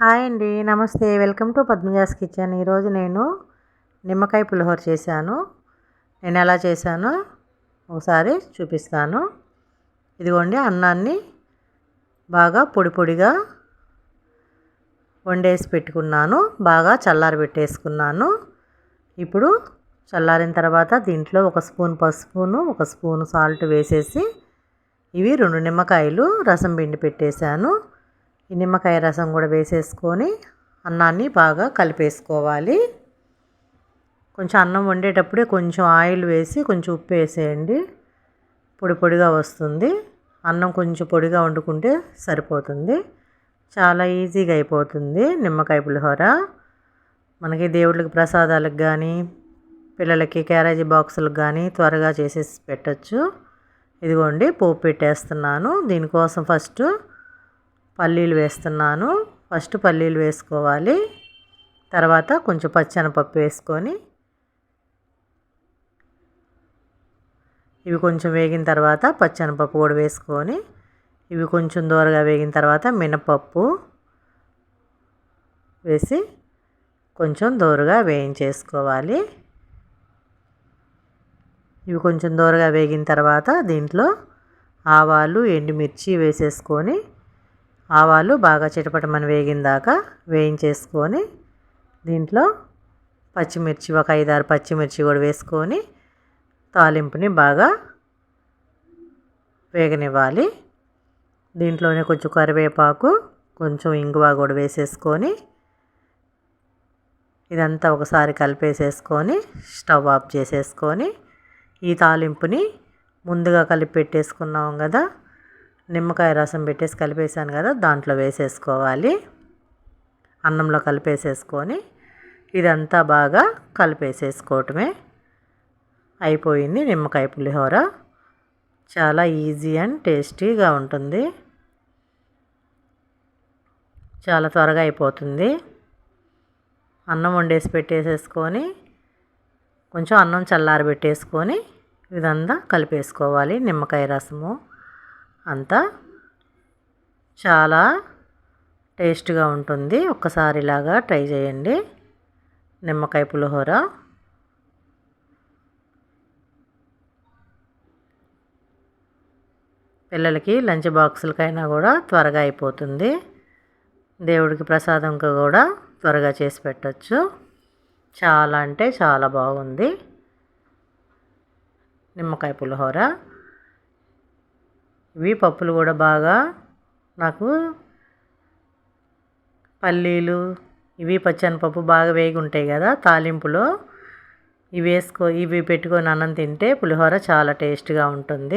Hi అండి నమస్తే. Welcome to Padmaja's kitchen. ఈరోజు నేను నిమ్మకాయ పులిహోర చేశాను. నేను ఎలా చేశానో ఒకసారి చూపిస్తాను. ఇదిగోండి అన్నాన్ని బాగా పొడి పొడిగా వండేసి పెట్టుకున్నాను. బాగా చల్లారి పెట్టేసుకున్నాను. ఇప్పుడు చల్లారిన తర్వాత దీంట్లో ఒక స్పూన్ పసుపును ఒక స్పూన్ సాల్ట్ వేసేసి ఇవి రెండు నిమ్మకాయలు రసం పిండి పెట్టేశాను. ఈ నిమ్మకాయ రసం కూడా వేసేసుకొని అన్నాన్ని బాగా కలిపేసుకోవాలి. కొంచెం అన్నం వండేటప్పుడే కొంచెం ఆయిల్ వేసి కొంచెం ఉప్పు వేసేయండి. పొడి పొడిగా వస్తుంది. అన్నం కొంచెం పొడిగా వండుకుంటే సరిపోతుంది. చాలా ఈజీగా అయిపోతుంది నిమ్మకాయ పులిహోర. మనకి దేవుళ్ళకి ప్రసాదాలకు కానీ పిల్లలకి క్యారేజీ బాక్సులకు కానీ త్వరగా చేసేసి పెట్టచ్చు. ఇదిగోండి పోపు పెట్టేస్తున్నాను. దీనికోసం ఫస్ట్ పల్లీలు వేస్తున్నాను. ఫస్ట్ పల్లీలు వేసుకోవాలి. తర్వాత కొంచెం పచ్చెనపప్పు వేసుకొని ఇవి కొంచెం వేగిన తర్వాత పచ్చెనపప్పు కూడా వేసుకొని ఇవి కొంచెం దూరగా వేగిన తర్వాత మినపప్పు వేసి కొంచెం దూరగా వేయించేసుకోవాలి. ఇవి కొంచెం దూరగా వేగిన తర్వాత దీంట్లో ఆవాలు ఎండుమిర్చి వేసేసుకొని ఆవాలు బాగా చిటపటమని వేగిన దాకా వేయించేసుకొని దీంట్లో పచ్చిమిర్చి ఒక ఐదారు పచ్చిమిర్చి కూడా వేసుకొని తాలింపుని బాగా వేగనివ్వాలి. దీంట్లోనే కొంచెం కరివేపాకు కొంచెం ఇంగువ కూడా వేసేసుకొని ఇదంతా ఒకసారి కలిపేసేసుకొని స్టవ్ ఆఫ్ చేసేసుకొని ఈ తాలింపుని ముందుగా కలిపి పెట్టేసుకున్నాం కదా నిమ్మకాయ రసం పెట్టేసి కలిపేసాను కదా దాంట్లో వేసేసుకోవాలి. అన్నంలో కలిపేసేసుకొని ఇదంతా బాగా కలిపేసేసుకోవటమే. అయిపోయింది నిమ్మకాయ పులిహోర. చాలా ఈజీ అండ్ టేస్టీగా ఉంటుంది. చాలా త్వరగా అయిపోతుంది. అన్నం వండేసి పెట్టేసేసుకొని కొంచెం అన్నం చల్లారబెట్టేసుకొని ఇదంతా కలిపేసుకోవాలి నిమ్మకాయ రసము. అంతా చాలా టేస్ట్గా ఉంటుంది. ఒక్కసారి ఇలాగా ట్రై చేయండి. నిమ్మకాయ పులిహోర. పిల్లలకి లంచ్ బాక్సులకైనా కూడా త్వరగా అయిపోతుంది. దేవుడికి ప్రసాదంగా కూడా త్వరగా చేసి పెట్టచ్చు. చాలా అంటే చాలా బాగుంది. నిమ్మకాయ పులిహోర. ఇవి పప్పులు కూడా బాగా నాకు పల్లీలు ఇవి పచ్చనిపప్పు బాగా వేగి ఉంటాయి కదా తాలింపులో. ఇవి వేసుకో ఇవి పెట్టుకొని అన్నం తింటే పులిహోర చాలా టేస్ట్గా ఉంటుంది.